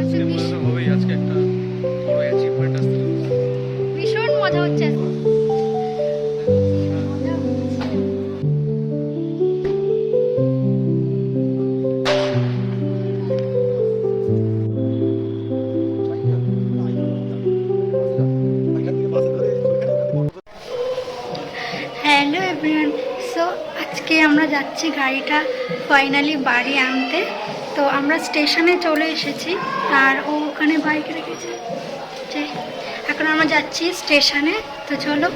আজকে সো আজকে। আমরা যাচ্ছি গাড়িটা ফাইনালি বাড়ি আনতে। তো আমরা স্টেশনে চলে এসেছি, আর ও ওখানে বাইক রেখেছে। যে, এখন আমরা যাচ্ছি স্টেশনে, তো চলো।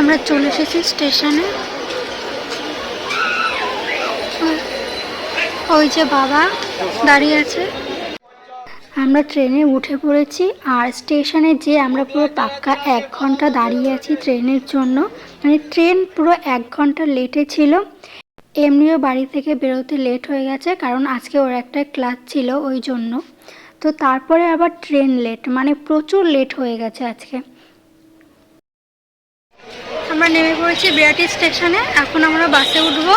আমরা চলে এসেছি স্টেশনে। ওই যে বাবা দাঁড়িয়ে আছে। আমরা ট্রেনে উঠে পড়েছি, আর স্টেশনে যে আমরা পুরো পাক্কা এক ঘণ্টা দাঁড়িয়ে আছি ট্রেনের জন্য। মানে ট্রেন পুরো এক ঘণ্টা লেটে ছিল। এমনিও বাড়ি থেকে বেরোতে লেট হয়ে গেছে, কারণ আজকে ওর একটা ক্লাস ছিল ওই জন্য। তো তারপরে আবার ট্রেন লেট মানে প্রচুর লেট হয়ে গেছে আজকে। আমরা নেমে পড়েছি বিরাটি স্টেশনে এখন আমরা বাসে উঠবো।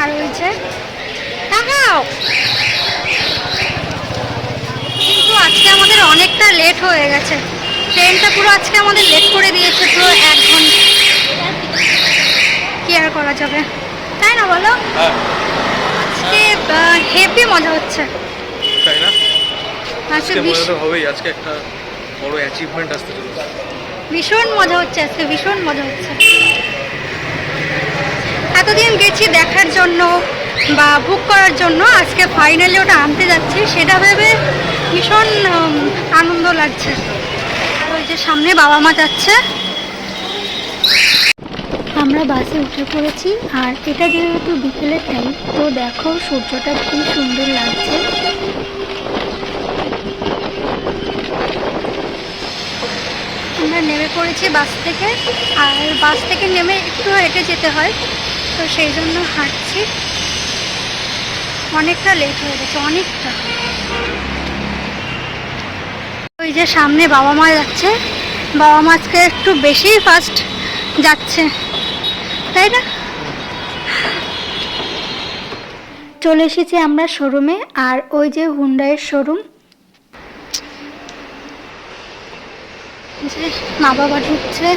আর হয়েছে কিন্তু আজকে আমাদের অনেকটা লেট হয়ে গেছে। ট্রেনটা পুরো আজকে আমাদের লেট করে দিয়েছে, পুরো এক ঘণ্টা। আর করা যাবে। তাই না বলো? হ্যাঁ। আজকে হেভি মজা হচ্ছে। তাই না? হবেই আজকে একটা বড় অ্যাচিভমেন্ট আসতে চলেছে। ভীষণ মজা হচ্ছে আজকে ভীষণ মজা হচ্ছে। এতদিন গেছি দেখার জন্য বা বুক করার জন্য আজকে ফাইনালি ওটা আনতে যাচ্ছি সেটা ভেবে ভীষণ আনন্দ লাগছে। আর ওই যে সামনে বাবা মা যাচ্ছে আমরা বাসে উঠে পড়েছি আর এটা যেহেতু বিকেলের টাইম তো দেখো সূর্যটা খুব সুন্দর লাগছে। আমরা নেমে পড়েছি বাস থেকে, আর বাস থেকে নেমে একটু হেঁটে যেতে হয়, তো সেই জন্য হাঁটছি। অনেকটা লেট হয়ে গেছে, অনেকটা। ওই যে সামনে বাবা মা যাচ্ছে, বাবা মা আজকে একটু বেশিই ফাস্ট যাচ্ছে। তাই না? চলে এসেছি আমরা শোরুমে আর ওই যে হুন্ডাইয়ের শোরুম মা বাবা ঢুকছে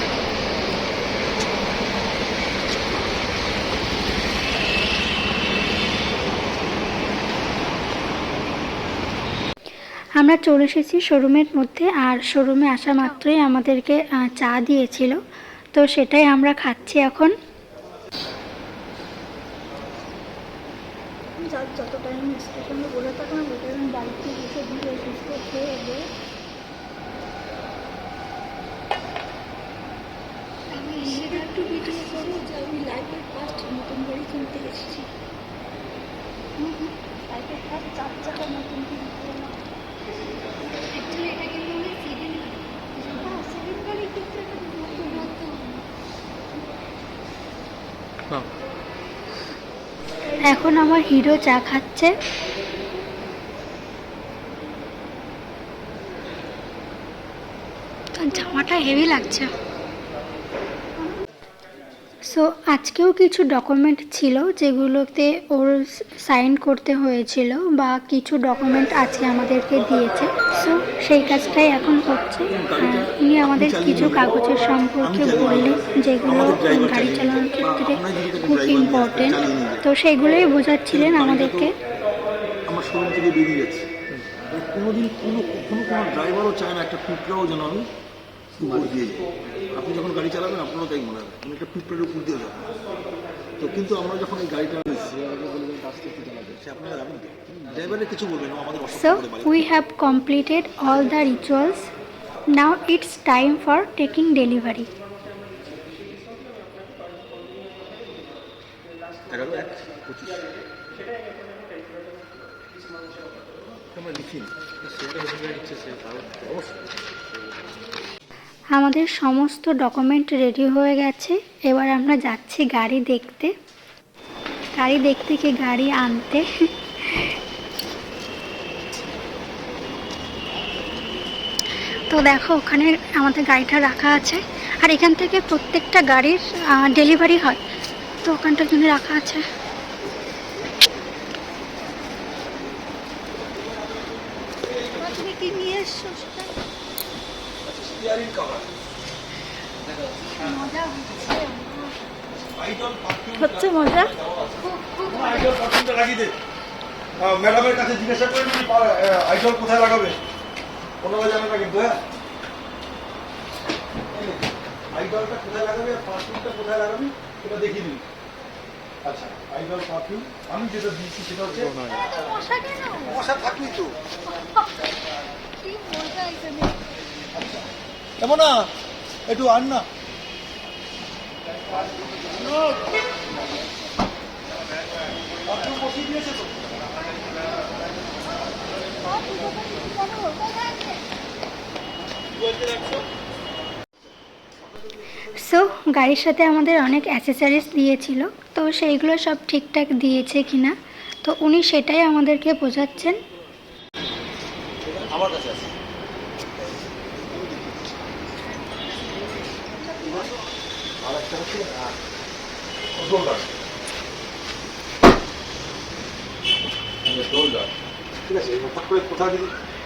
আমরা চলে এসেছি শোরুমের মধ্যে, আর শোরুমে আসা মাত্রই আমাদেরকে চা দিয়েছিল। তো সেটাই আমরা খাচ্ছি এখন যত টাইম স্টেশনে বলে থাকলাম ওটা বাড়িতে এসে দিয়ে সুস্থ খেয়ে এলে আমি সেটা একটু ভিডিও করব যে আমি লাইফের ফার্স্ট নতুন গাড়ি কিনতে এসেছি লাইফের ফার্স্ট চার চাকা নতুন কিনতে এলাম অ্যাকচুয়ালি এটা কিন্তু আমি সেকেন্ড হ্যাঁ সেকেন্ড গাড়ি কিন্তু এটা নতুন ভাবতে হবে না এখন আমার হিরো চা খাচ্ছে। জামাটা হেভি লাগছে। সো আজকেও কিছু ডকুমেন্ট ছিল যেগুলোতে ওর সাইন করতে হয়েছিল বা কিছু ডকুমেন্ট আজকে আমাদেরকে দিয়েছে। সো সেই কাজটাই এখন আর উনি আমাদের কিছু কাগজের সম্পর্কে বললেন যেগুলো গাড়ি চালানোর ক্ষেত্রে খুব ইম্পর্টেন্ট তো সেইগুলোই বোঝাচ্ছিলেন আমাদেরকে। কোনোদিন কোনো কোনো ড্রাইভারও চায় না, একটা যেন আমি উপর দিয়ে আপনি যখন গাড়ি চালাবেন আপনারও তাই মনে হবে। আমি একটা পিঁপড়ার উপর দিয়ে যাব। তো কিন্তু আমরা যখন এই গাড়িটা যাবেন So we have completed all the rituals. Now it's time for taking delivery. এগারো এক পঁচিশ। আমরা লিখিনি সেটা হতে ইচ্ছে সে কারণ অবশ্যই। আমাদের সমস্ত ডকুমেন্ট রেডি হয়ে গেছে। এবার আমরা যাচ্ছি গাড়ি দেখতে। গাড়ি দেখতে কি গাড়ি আনতে। তো দেখো, ওখানে আমাদের গাড়িটা রাখা আছে। আর এখান থেকে প্রত্যেকটা গাড়ির ডেলিভারি হয়। তো ওখানটার জন্য রাখা আছে কি নিয়ে এসছো সেটা স্টিয়ারিং কভার মজা হচ্ছে আইডল পারফিউম হচ্ছে মজা? লাগিয়ে দে। ম্যাডামের কাছে জিজ্ঞাসা করে নিবি আইডল কোথায় লাগাবে? ওনারা জানে না কিন্তু হ্যাঁ আইডলটা কোথায় লাগাবে আর পারফিউমটা কোথায় লাগাবে সেটা দেখিয়ে দিবি। আচ্ছা আইডল পারফিউম আমি যেটা দিয়েছি সেটা হচ্ছে মশা কেন? থাকবি তো। কি মজা এখানে। এমন না একটু আন না পারফিউম বসিয়ে দিয়েছে তো সো গাড়ির সাথে আমাদের অনেক অ্যাসেসারিজ দিয়েছিল, তো সেইগুলো সব ঠিকঠাক দিয়েছে কিনা? তো উনি সেটাই আমাদেরকে বোঝাচ্ছেন। আমার কাছে আছে আর একটা হচ্ছে ডোল্ডার ডোল্ডার আছে করে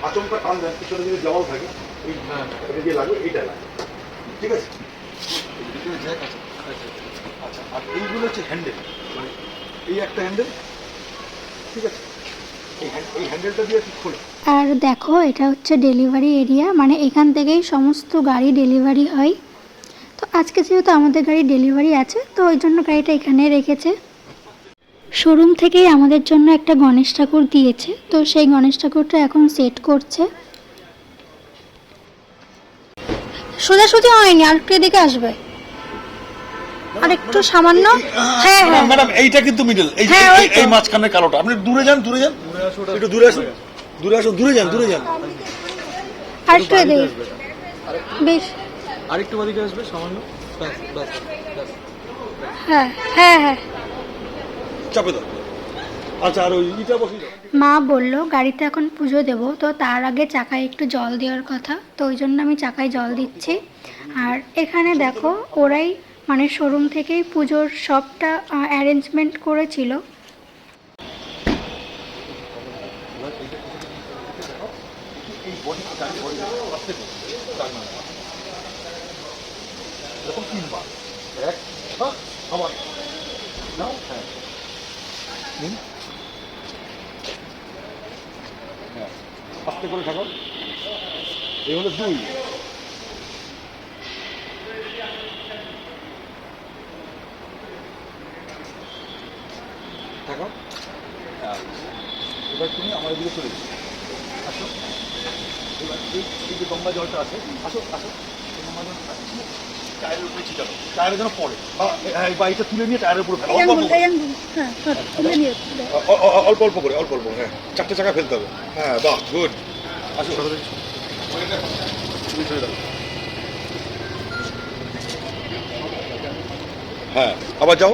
আচমকা টান দেন পিছনে যদি থাকে এই এটা লাগবে এইটা লাগবে ঠিক আছে আচ্ছা আর এইগুলো হচ্ছে হ্যান্ডেল মানে এই একটা হ্যান্ডেল ঠিক আছে আর দেখো, এটা হচ্ছে ডেলিভারি এরিয়া মানে এখান থেকেই সমস্ত গাড়ি ডেলিভারি হয়। তো আজকে যেহেতু আমাদের গাড়ি ডেলিভারি আছে তো ওই জন্য গাড়িটা এখানে রেখেছে। শোরুম থেকেই আমাদের জন্য একটা গণেশ ঠাকুর দিয়েছে তো সেই গণেশ ঠাকুরটা এখন সেট করছে। সোজাসুজি হয়নি আর একটু এদিকে আসবে। আর একটু সামান্য হ্যাঁ হ্যাঁ। ম্যাডাম এইটা কিন্তু মিডল এই হ্যাঁ, এই- মাঝখানের কালোটা। আপনি দূরে যান দূরে যান। একটু দূরে আসুন। দূরে আসুন দূরে যান দূরে যান। আর একটু এদিকে। বেশ। আরেকটু আসবে সামান্য? ব্যাস ব্যাস ব্যাস হ্যাঁ হ্যাঁ হ্যাঁ। চাপে দাও। আচ্ছা আর ইটা বসিয়ে মা বলল গাড়িতে এখন পুজো দেব তো তার আগে চাকায় একটু জল দেওয়ার কথা তো ওই জন্য আমি চাকায় জল দিচ্ছি। আর এখানে দেখো ওরাই মানে শোরুম থেকেই পুজোর সবটা অ্যারেঞ্জমেন্ট করেছিল। এই বডি গাড়ি বডি আস্তে করে দাগ না লাগা। এরকম তিনবার এক আবার নাও হ্যাঁ হ্যাঁ আস্তে করে থাকো এই হলো দুই থাকো। এবার তুমি আমার দিকে চলে যাও আসো এবার এই যে গঙ্গা জলটা আছে আসো আসো গঙ্গা জলটা আছে, টায়ারের উপরে ছিটানো টায়ারে যেন পড়ে। বা- হ্যাঁ এই বাইকটা তুলে নিয়ে টায়ারের উপরে ফেলো। অল্প অল্প করে। অ- অ- অল্প অল্প করে অল্প অল্প হ্যাঁ। চারটে চাকা ফেলতে হবে। হ্যাঁ বাহ গুড আসো। হ্যাঁ আবার যাও।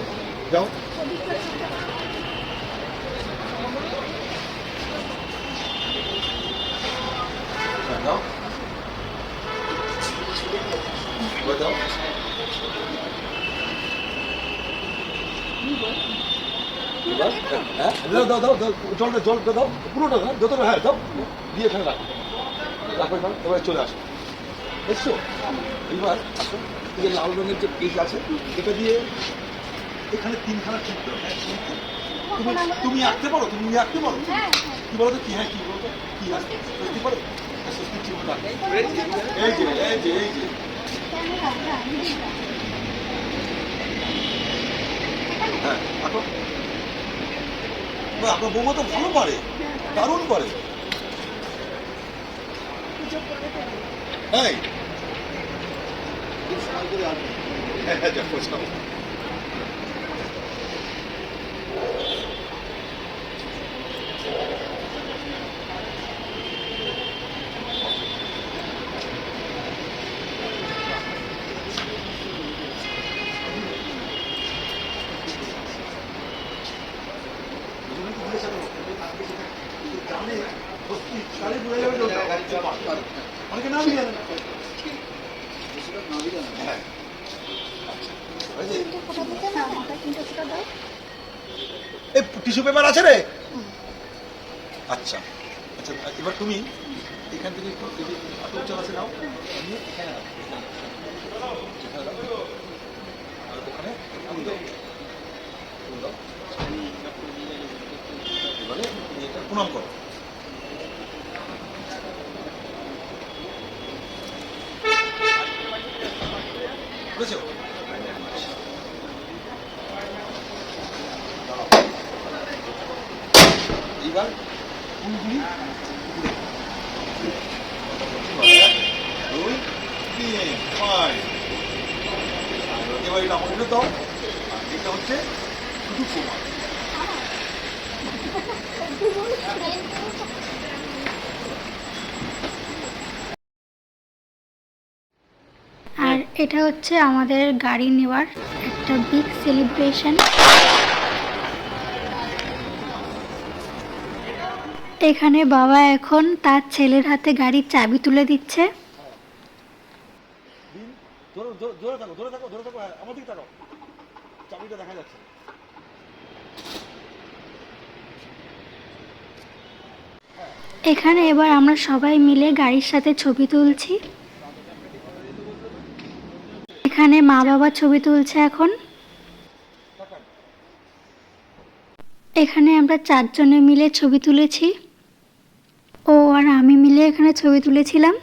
যাও। হ্যাঁ, যাও এবার যাও এবার, হ্যাঁ, দাও দাও দাও জলটা জলটা দাও পুরোটা দাও যতটা হ্যাঁ দাও দিয়ে এখানে রাখো। রাখো এখানে এবার চলে আসো। এসছো এবার আসো এই যে লাল রঙের যে পেজ আছে এটা দিয়ে এখানে তিনখানা দাও। হ্যাঁ, তুমি তুমি আঁকতে পারো তুমি আঁকতে পারো। কি বলো তো কি হ্যাঁ কি বলো কি হ্যাঁ সত্যি পারো? হ্যাঁ, সত্যি ঠিক এই যে এই যে এই যে। হ্যাঁ আঁকো। আপনার বৌমা তো ভালো পারে দারুণ পারে। হ্যাঁ খুব সময় করে আনবে হ্যাঁ হ্যাঁ দেখো যাও অনেকে নামই জানে না হ্যাঁ ওই যে, এই টিস্যু পেপার আছে রে? আচ্ছা। আচ্ছা এবার তুমি এখান থেকে চালাতে নাও। এখানে আর ওখানে ফুল দাও। ফুল এবারে প্রণাম করো। বুঝেছ এইবার ফুলগুলি এক, দুই তিন ফাইভ এবার এটা আমাকে দাও আর এটা হচ্ছে শুধু প্রমাণ আর এটা হচ্ছে আমাদের গাড়ি নেওয়ার একটা বিগ সেলিব্রেশন এখানে বাবা এখন তার ছেলের হাতে গাড়ির চাবি তুলে দিচ্ছে। দিন, ধরো ধরো ধরে থাকো ধরে থাকো ধরে থাকো হ্যাঁ, আমার দিকে তাকাও চাবিটা দেখা যাচ্ছে এখানে এবার আমরা সবাই মিলে গাড়ির সাথে ছবি তুলছি। এখানে মা বাবা ছবি তুলছে এখন। এখানে আমরা চারজনে মিলে ছবি তুলেছি। ও আর আমি মিলে এখানে ছবি তুলেছিলাম।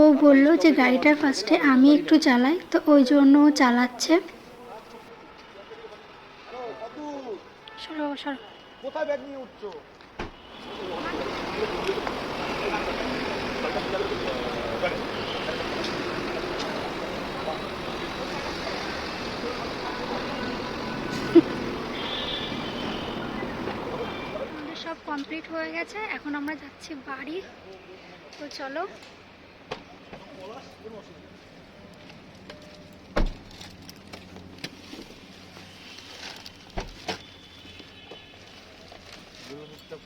ও বলল যে গাড়িটার ফার্স্টে আমি একটু চালাই, তো ওই জন্য ও চালাচ্ছে। সরো সরো। কোথায় ব্যাগ নিয়ে উঠছো? সব কমপ্লিট হয়ে গেছে। এখন আমরা যাচ্ছি বাড়ি। তো চলো। সো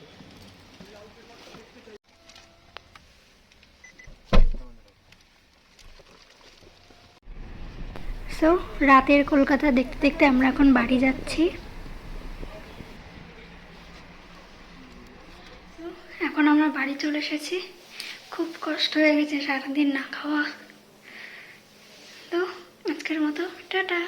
রাতের কলকাতা দেখতে দেখতে আমরা এখন বাড়ি যাচ্ছি। এখন আমরা বাড়ি চলে এসেছি। খুব কষ্ট হয়ে গেছে সারাদিন না খাওয়া। তো, আজকের মতো, টাটা।